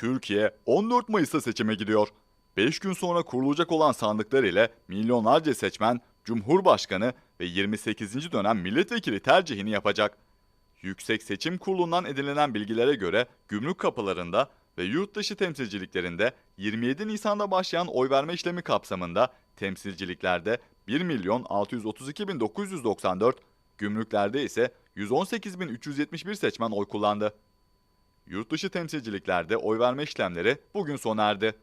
Türkiye 14 Mayıs'ta seçime gidiyor. 5 gün sonra kurulacak olan sandıklar ile milyonlarca seçmen Cumhurbaşkanı ve 28. dönem milletvekili tercihini yapacak. Yüksek Seçim Kurulu'ndan edinilen bilgilere göre gümrük kapılarında ve yurt dışı temsilciliklerinde 27 Nisan'da başlayan oy verme işlemi kapsamında temsilciliklerde 1 milyon 632.994, gümrüklerde ise 118.371 seçmen oy kullandı. Yurt dışı temsilciliklerde oy verme işlemleri bugün sona erdi.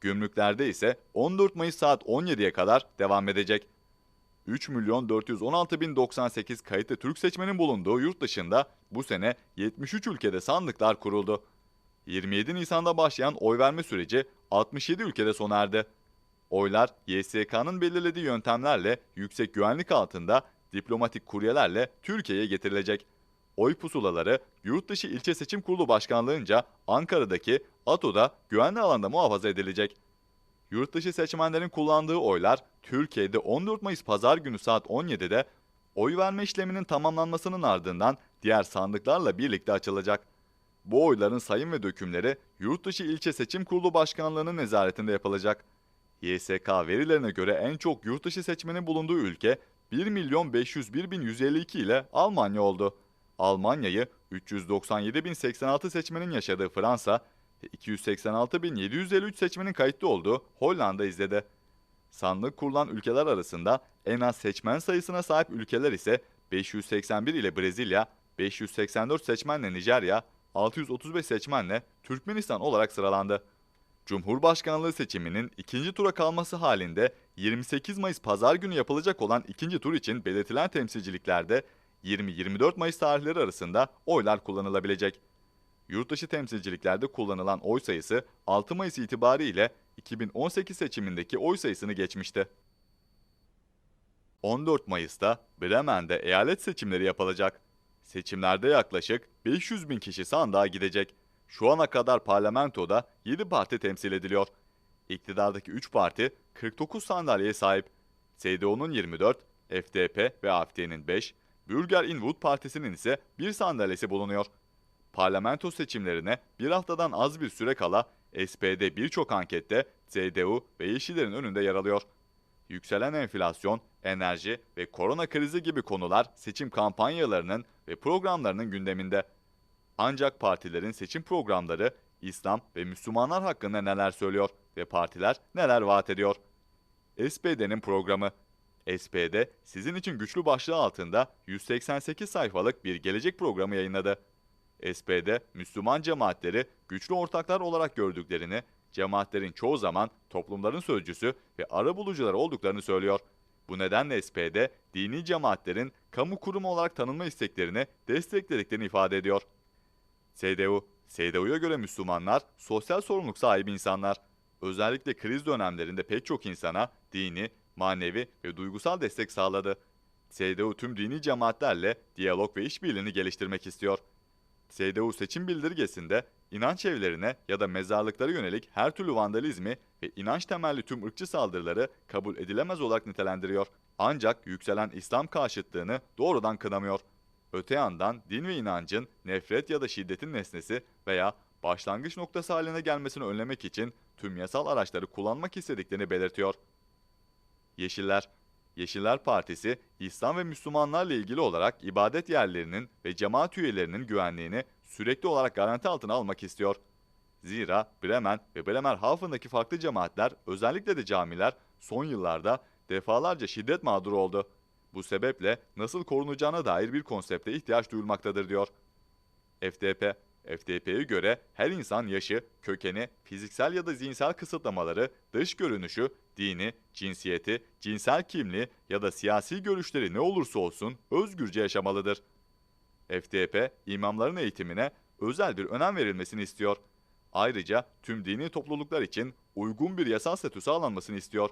Gümrüklerde ise 14 Mayıs saat 17'ye kadar devam edecek. 3 milyon 416 bin 98 kayıtlı Türk seçmenin bulunduğu yurt dışında bu sene 73 ülkede sandıklar kuruldu. 27 Nisan'da başlayan oy verme süreci 67 ülkede sona erdi. Oylar YSK'nın belirlediği yöntemlerle yüksek güvenlik altında diplomatik kuryelerle Türkiye'ye getirilecek. Oy pusulaları Yurt dışı İlçe Seçim Kurulu Başkanlığınca Ankara'daki ATO'da güvenli alanda muhafaza edilecek. Yurt dışı seçmenlerin kullandığı oylar Türkiye'de 14 Mayıs Pazar günü saat 17'de oy verme işleminin tamamlanmasının ardından diğer sandıklarla birlikte açılacak. Bu oyların sayım ve dökümleri Yurtdışı İlçe Seçim Kurulu Başkanlığı'nın nezaretinde yapılacak. YSK verilerine göre en çok yurtdışı seçmenin bulunduğu ülke 1 milyon 501 bin 152 ile Almanya oldu. Almanya'yı 397 bin 86 seçmenin yaşadığı Fransa ve 286 bin 753 seçmenin kayıtlı olduğu Hollanda izledi. Sandık kurulan ülkeler arasında en az seçmen sayısına sahip ülkeler ise 581 ile Brezilya, 584 seçmenle Nijerya, 635 seçmenle Türkmenistan olarak sıralandı. Cumhurbaşkanlığı seçiminin ikinci tura kalması halinde 28 Mayıs pazar günü yapılacak olan ikinci tur için belirtilen temsilciliklerde 20-24 Mayıs tarihleri arasında oylar kullanılabilecek. Yurtdışı temsilciliklerde kullanılan oy sayısı 6 Mayıs itibariyle 2018 seçimindeki oy sayısını geçmişti. 14 Mayıs'ta Bremen'de eyalet seçimleri yapılacak. Seçimlerde yaklaşık 500 bin kişi sandığa gidecek. Şu ana kadar parlamentoda 7 parti temsil ediliyor. İktidardaki 3 parti 49 sandalyeye sahip. CDU'nun 24, FDP ve AfD'nin 5, Bürger in Wood Partisi'nin ise bir sandalyesi bulunuyor. Parlamento seçimlerine bir haftadan az bir süre kala SPD birçok ankette CDU ve Yeşillerin önünde yer alıyor. Yükselen enflasyon, enerji ve korona krizi gibi konular seçim kampanyalarının ve programlarının gündeminde. Ancak partilerin seçim programları İslam ve Müslümanlar hakkında neler söylüyor ve partiler neler vaat ediyor? SPD'nin programı SPD sizin için güçlü başlığı altında 188 sayfalık bir gelecek programı yayınladı. SPD, Müslüman cemaatleri güçlü ortaklar olarak gördüklerini, cemaatlerin çoğu zaman toplumların sözcüsü ve arabulucular olduklarını söylüyor. Bu nedenle SPD, dini cemaatlerin kamu kurumu olarak tanınma isteklerini desteklediklerini ifade ediyor. CDU, CDU'ya göre Müslümanlar sosyal sorumluluk sahibi insanlar. Özellikle kriz dönemlerinde pek çok insana dini, manevi ve duygusal destek sağladı. CDU tüm dini cemaatlerle diyalog ve işbirliğini geliştirmek istiyor. CDU seçim bildirgesinde inanç evlerine ya da mezarlıklara yönelik her türlü vandalizmi ve inanç temelli tüm ırkçı saldırıları kabul edilemez olarak nitelendiriyor. Ancak yükselen İslam karşıtlığını doğrudan kınamıyor. Öte yandan din ve inancın nefret ya da şiddetin nesnesi veya başlangıç noktası haline gelmesini önlemek için tüm yasal araçları kullanmak istediklerini belirtiyor. Yeşiller Yeşiller Partisi, İslam ve Müslümanlarla ilgili olarak ibadet yerlerinin ve cemaat üyelerinin güvenliğini sürekli olarak garanti altına almak istiyor. Zira Bremen ve Bremerhaven'daki farklı cemaatler, özellikle de camiler son yıllarda defalarca şiddet mağduru oldu. Bu sebeple nasıl korunacağına dair bir konsepte ihtiyaç duyulmaktadır diyor. FDP FDP'ye göre her insan yaşı, kökeni, fiziksel ya da zihinsel kısıtlamaları, dış görünüşü, dini, cinsiyeti, cinsel kimliği ya da siyasi görüşleri ne olursa olsun özgürce yaşamalıdır. FDP, imamların eğitimine özel bir önem verilmesini istiyor. Ayrıca tüm dini topluluklar için uygun bir yasal statü sağlanmasını istiyor.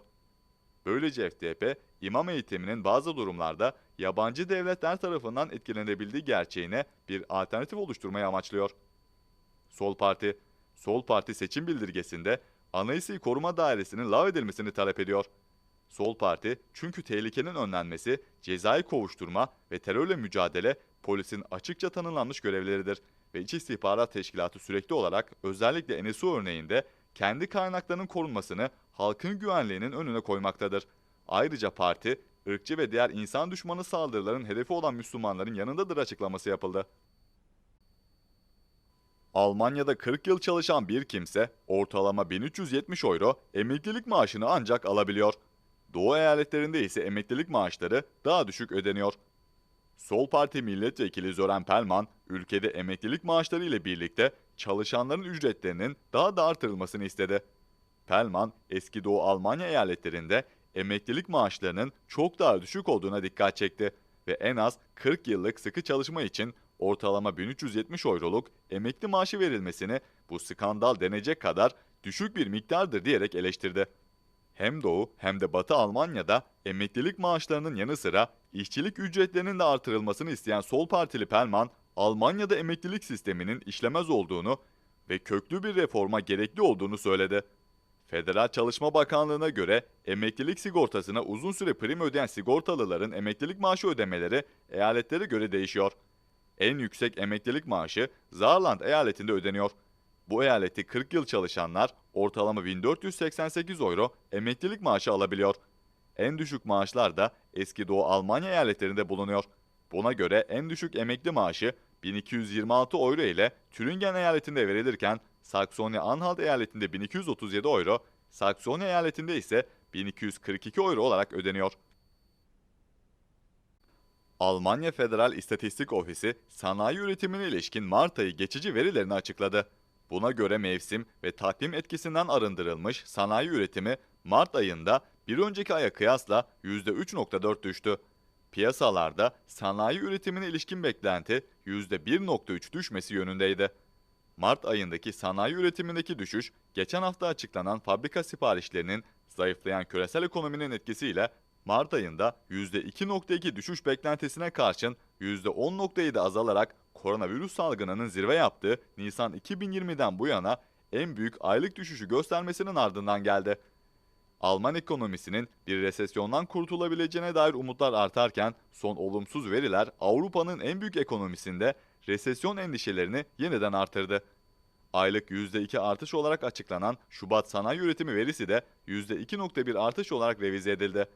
Böylece FDP, imam eğitiminin bazı durumlarda yabancı devletler tarafından etkilenebildiği gerçeğine bir alternatif oluşturmayı amaçlıyor. Sol Parti, Sol Parti seçim bildirgesinde Anayasayı Koruma Dairesi'nin lağvedilmesini talep ediyor. Sol Parti çünkü tehlikenin önlenmesi, cezai kovuşturma ve terörle mücadele polisin açıkça tanımlanmış görevleridir ve İç İstihbarat Teşkilatı sürekli olarak özellikle NSU örneğinde kendi kaynaklarının korunmasını halkın güvenliğinin önüne koymaktadır. Ayrıca parti, ırkçı ve diğer insan düşmanı saldırıların hedefi olan Müslümanların yanındadır açıklaması yapıldı. Almanya'da 40 yıl çalışan bir kimse ortalama 1370 euro emeklilik maaşını ancak alabiliyor. Doğu eyaletlerinde ise emeklilik maaşları daha düşük ödeniyor. Sol Parti Milletvekili Zoran Pelman, ülkede emeklilik maaşları ile birlikte çalışanların ücretlerinin daha da artırılmasını istedi. Pelman, eski Doğu Almanya eyaletlerinde emeklilik maaşlarının çok daha düşük olduğuna dikkat çekti ve en az 40 yıllık sıkı çalışma için ortalama 1370 euroluk emekli maaşı verilmesini bu skandal denecek kadar düşük bir miktardır diyerek eleştirdi. Hem Doğu hem de Batı Almanya'da emeklilik maaşlarının yanı sıra işçilik ücretlerinin de artırılmasını isteyen sol partili Pelman, Almanya'da emeklilik sisteminin işlemez olduğunu ve köklü bir reforma gerekli olduğunu söyledi. Federal Çalışma Bakanlığı'na göre emeklilik sigortasına uzun süre prim ödeyen sigortalıların emeklilik maaşı ödemeleri eyaletlere göre değişiyor. En yüksek emeklilik maaşı Saarland eyaletinde ödeniyor. Bu eyaleti 40 yıl çalışanlar ortalama 1488 euro emeklilik maaşı alabiliyor. En düşük maaşlar da eski Doğu Almanya eyaletlerinde bulunuyor. Buna göre en düşük emekli maaşı 1226 euro ile Türingen eyaletinde verilirken Saksony-Anhalt eyaletinde 1237 euro, Saksony eyaletinde ise 1242 euro olarak ödeniyor. Almanya Federal İstatistik Ofisi sanayi üretimine ilişkin Mart ayı geçici verilerini açıkladı. Buna göre mevsim ve takvim etkisinden arındırılmış sanayi üretimi Mart ayında bir önceki aya kıyasla %3.4 düştü. Piyasalarda sanayi üretimine ilişkin beklenti %1.3 düşmesi yönündeydi. Mart ayındaki sanayi üretimindeki düşüş, geçen hafta açıklanan fabrika siparişlerinin zayıflayan küresel ekonominin etkisiyle Mart ayında %2.2 düşüş beklentisine karşın %10.7 azalarak koronavirüs salgınının zirve yaptığı Nisan 2020'den bu yana en büyük aylık düşüşü göstermesinin ardından geldi. Alman ekonomisinin bir resesyondan kurtulabileceğine dair umutlar artarken son olumsuz veriler Avrupa'nın en büyük ekonomisinde resesyon endişelerini yeniden artırdı. Aylık %2 artış olarak açıklanan Şubat sanayi üretimi verisi de %2.1 artış olarak revize edildi.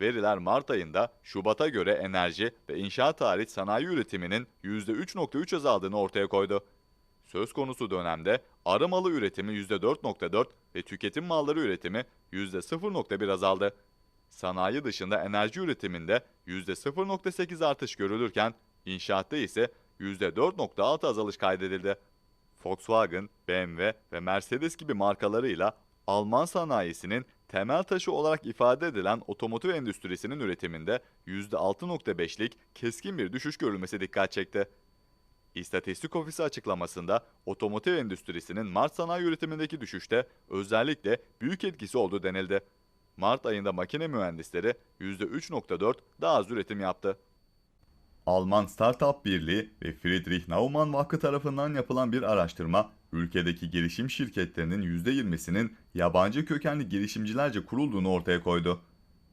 Veriler Mart ayında Şubat'a göre enerji ve inşaat hariç sanayi üretiminin %3.3 azaldığını ortaya koydu. Söz konusu dönemde arı malı üretimi %4.4 ve tüketim malları üretimi %0.1 azaldı. Sanayi dışında enerji üretiminde %0.8 artış görülürken inşaatta ise %4.6 azalış kaydedildi. Volkswagen, BMW ve Mercedes gibi markalarıyla Alman sanayisinin temel taşı olarak ifade edilen otomotiv endüstrisinin üretiminde %6.5'lik keskin bir düşüş görülmesi dikkat çekti. İstatistik Ofisi açıklamasında otomotiv endüstrisinin Mart sanayi üretimindeki düşüşte özellikle büyük etkisi olduğu denildi. Mart ayında makine mühendisleri %3.4 daha az üretim yaptı. Alman Startup Birliği ve Friedrich Naumann Vakfı tarafından yapılan bir araştırma, ülkedeki girişim şirketlerinin %20'sinin yabancı kökenli girişimcilerce kurulduğunu ortaya koydu.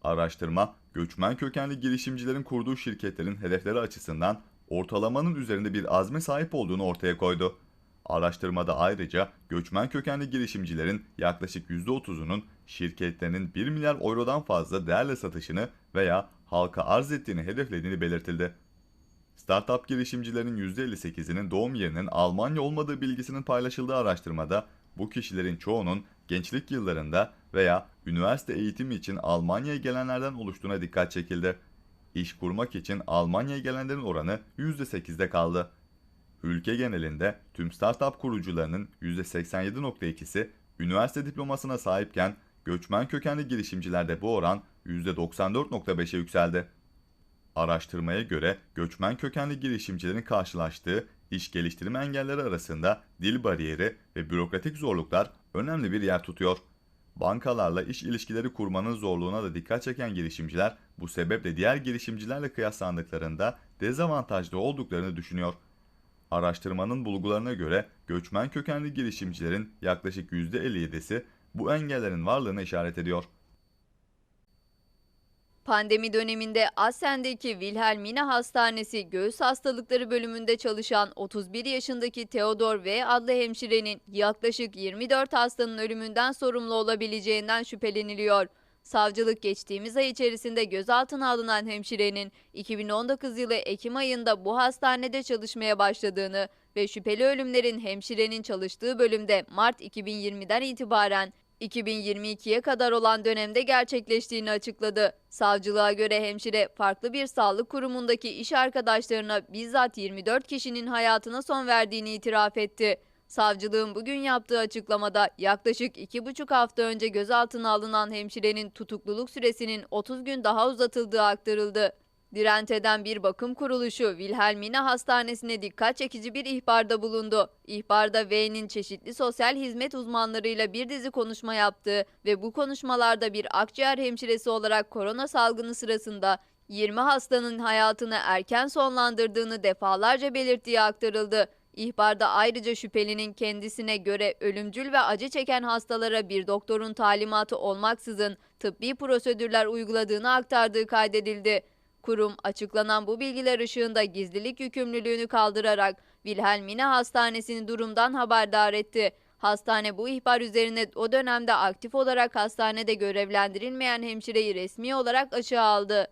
Araştırma, göçmen kökenli girişimcilerin kurduğu şirketlerin hedefleri açısından ortalamanın üzerinde bir azme sahip olduğunu ortaya koydu. Araştırmada ayrıca göçmen kökenli girişimcilerin yaklaşık %30'unun şirketlerinin 1 milyar eurodan fazla değerle satışını veya halka arz ettiğini hedeflediğini belirtildi. Startup girişimcilerin %58'inin doğum yerinin Almanya olmadığı bilgisinin paylaşıldığı araştırmada bu kişilerin çoğunun gençlik yıllarında veya üniversite eğitimi için Almanya'ya gelenlerden oluştuğuna dikkat çekildi. İş kurmak için Almanya'ya gelenlerin oranı %8'de kaldı. Ülke genelinde tüm startup kurucularının %87.2'si üniversite diplomasına sahipken göçmen kökenli girişimcilerde bu oran %94.5'e yükseldi. Araştırmaya göre göçmen kökenli girişimcilerin karşılaştığı iş geliştirme engelleri arasında dil bariyeri ve bürokratik zorluklar önemli bir yer tutuyor. Bankalarla iş ilişkileri kurmanın zorluğuna da dikkat çeken girişimciler bu sebeple diğer girişimcilerle kıyaslandıklarında dezavantajlı olduklarını düşünüyor. Araştırmanın bulgularına göre göçmen kökenli girişimcilerin yaklaşık %57'si bu engellerin varlığına işaret ediyor. Pandemi döneminde Assen'deki Wilhelmina Hastanesi Göğüs Hastalıkları bölümünde çalışan 31 yaşındaki Theodor V adlı hemşirenin yaklaşık 24 hastanın ölümünden sorumlu olabileceğinden şüpheleniliyor. Savcılık geçtiğimiz ay içerisinde gözaltına alınan hemşirenin 2019 yılı Ekim ayında bu hastanede çalışmaya başladığını ve şüpheli ölümlerin hemşirenin çalıştığı bölümde Mart 2020'den itibaren 2022'ye kadar olan dönemde gerçekleştiğini açıkladı. Savcılığa göre hemşire farklı bir sağlık kurumundaki iş arkadaşlarına bizzat 24 kişinin hayatına son verdiğini itiraf etti. Savcılığın bugün yaptığı açıklamada yaklaşık 2,5 hafta önce gözaltına alınan hemşirenin tutukluluk süresinin 30 gün daha uzatıldığı aktarıldı. Dirent eden bir bakım kuruluşu Wilhelmina Hastanesi'ne dikkat çekici bir ihbarda bulundu. İhbarda V'nin çeşitli sosyal hizmet uzmanlarıyla bir dizi konuşma yaptığı ve bu konuşmalarda bir akciğer hemşiresi olarak korona salgını sırasında 20 hastanın hayatını erken sonlandırdığını defalarca belirttiği aktarıldı. İhbarda ayrıca şüphelinin kendisine göre ölümcül ve acı çeken hastalara bir doktorun talimatı olmaksızın tıbbi prosedürler uyguladığını aktardığı kaydedildi. Kurum açıklanan bu bilgiler ışığında gizlilik yükümlülüğünü kaldırarak Wilhelmina Hastanesi'ni durumdan haberdar etti. Hastane bu ihbar üzerine o dönemde aktif olarak hastanede görevlendirilmeyen hemşireyi resmi olarak açığa aldı.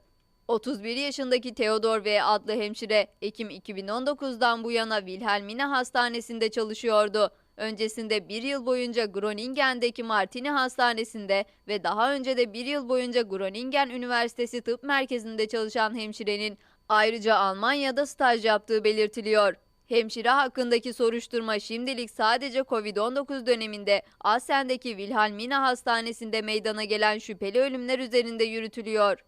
31 yaşındaki Theodor V adlı hemşire Ekim 2019'dan bu yana Wilhelmina Hastanesi'nde çalışıyordu. Öncesinde bir yıl boyunca Groningen'deki Martini Hastanesi'nde ve daha önce de bir yıl boyunca Groningen Üniversitesi Tıp Merkezi'nde çalışan hemşirenin ayrıca Almanya'da staj yaptığı belirtiliyor. Hemşire hakkındaki soruşturma şimdilik sadece Covid-19 döneminde Assen'deki Wilhelmina Hastanesi'nde meydana gelen şüpheli ölümler üzerinde yürütülüyor.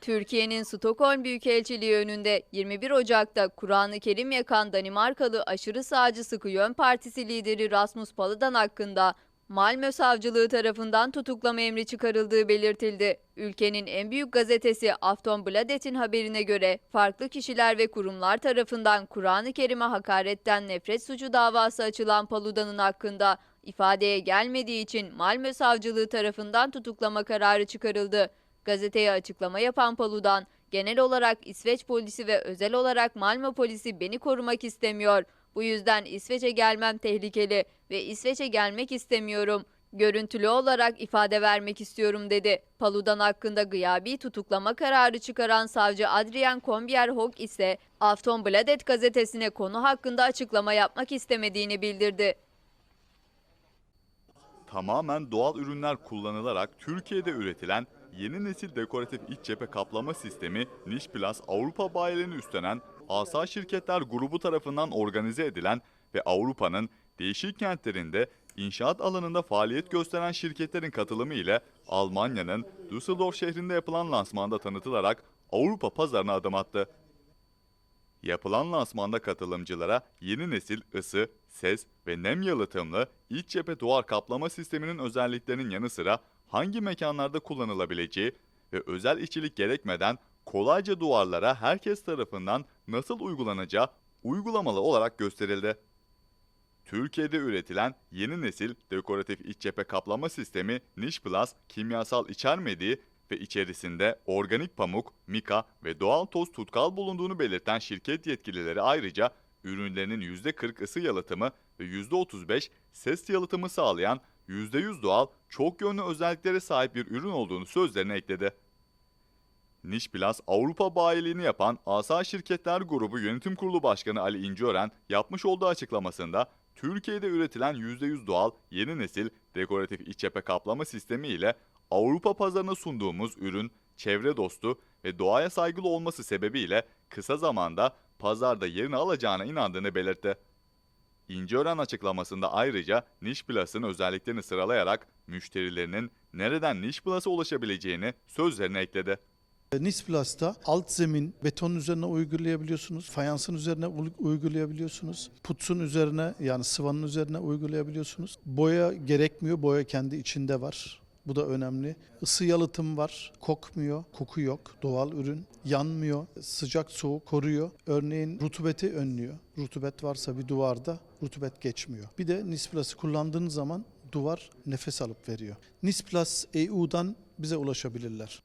Türkiye'nin Stockholm Büyükelçiliği önünde 21 Ocak'ta Kur'an-ı Kerim yakan Danimarkalı aşırı sağcı Sıkı Yön Partisi lideri Rasmus Paludan hakkında Malmö Savcılığı tarafından tutuklama emri çıkarıldığı belirtildi. Ülkenin en büyük gazetesi Aftonbladet'in haberine göre farklı kişiler ve kurumlar tarafından Kur'an-ı Kerim'e hakaretten nefret suçu davası açılan Paludan'ın hakkında ifadeye gelmediği için Malmö Savcılığı tarafından tutuklama kararı çıkarıldı. Gazeteye açıklama yapan Paludan, genel olarak İsveç polisi ve özel olarak Malmö polisi beni korumak istemiyor. Bu yüzden İsveç'e gelmem tehlikeli ve İsveç'e gelmek istemiyorum. Görüntülü olarak ifade vermek istiyorum dedi. Paludan hakkında gıyabi tutuklama kararı çıkaran savcı Adrian Kombierhog ise Aftonbladet gazetesine konu hakkında açıklama yapmak istemediğini bildirdi. Tamamen doğal ürünler kullanılarak Türkiye'de üretilen yeni nesil dekoratif iç cephe kaplama sistemi Niş Plus Avrupa bayilerini üstlenen Asa Şirketler grubu tarafından organize edilen ve Avrupa'nın değişik kentlerinde inşaat alanında faaliyet gösteren şirketlerin katılımı ile Almanya'nın Düsseldorf şehrinde yapılan lansmanda tanıtılarak Avrupa pazarına adım attı. Yapılan lansmanda katılımcılara yeni nesil ısı, ses ve nem yalıtımlı iç cephe duvar kaplama sisteminin özelliklerinin yanı sıra hangi mekanlarda kullanılabileceği ve özel işçilik gerekmeden kolayca duvarlara herkes tarafından nasıl uygulanacağı uygulamalı olarak gösterildi. Türkiye'de üretilen yeni nesil dekoratif iç cephe kaplama sistemi Niş Plus kimyasal içermediği ve içerisinde organik pamuk, mika ve doğal toz tutkal bulunduğunu belirten şirket yetkilileri ayrıca ürünlerinin %40 ısı yalıtımı ve %35 ses yalıtımı sağlayan %100 doğal, çok yönlü özelliklere sahip bir ürün olduğunu sözlerine ekledi. Niş Avrupa bayiliğini yapan Asa Şirketler Grubu Yönetim Kurulu Başkanı Ali İnceören yapmış olduğu açıklamasında Türkiye'de üretilen %100 doğal yeni nesil dekoratif iç cephe kaplama sistemi ile Avrupa pazarına sunduğumuz ürün çevre dostu ve doğaya saygılı olması sebebiyle kısa zamanda pazarda yerini alacağına inandığını belirtti. İnceören açıklamasında ayrıca Niş Plus'ın özelliklerini sıralayarak müşterilerinin nereden Niş Plus'a ulaşabileceğini sözlerine ekledi. Nis Plus'ta alt zemin beton üzerine uygulayabiliyorsunuz, fayansın üzerine uy- uygulayabiliyorsunuz, putsun üzerine yani sıvanın üzerine uygulayabiliyorsunuz. Boya gerekmiyor, boya kendi içinde var. Bu da önemli. Isı yalıtım var, kokmuyor, koku yok, doğal ürün, yanmıyor, sıcak soğuk koruyor. Örneğin rutubeti önlüyor. Rutubet varsa bir duvarda rutubet geçmiyor. Bir de Nis Plus'ı kullandığınız zaman duvar nefes alıp veriyor. Nisplas EU'dan bize ulaşabilirler.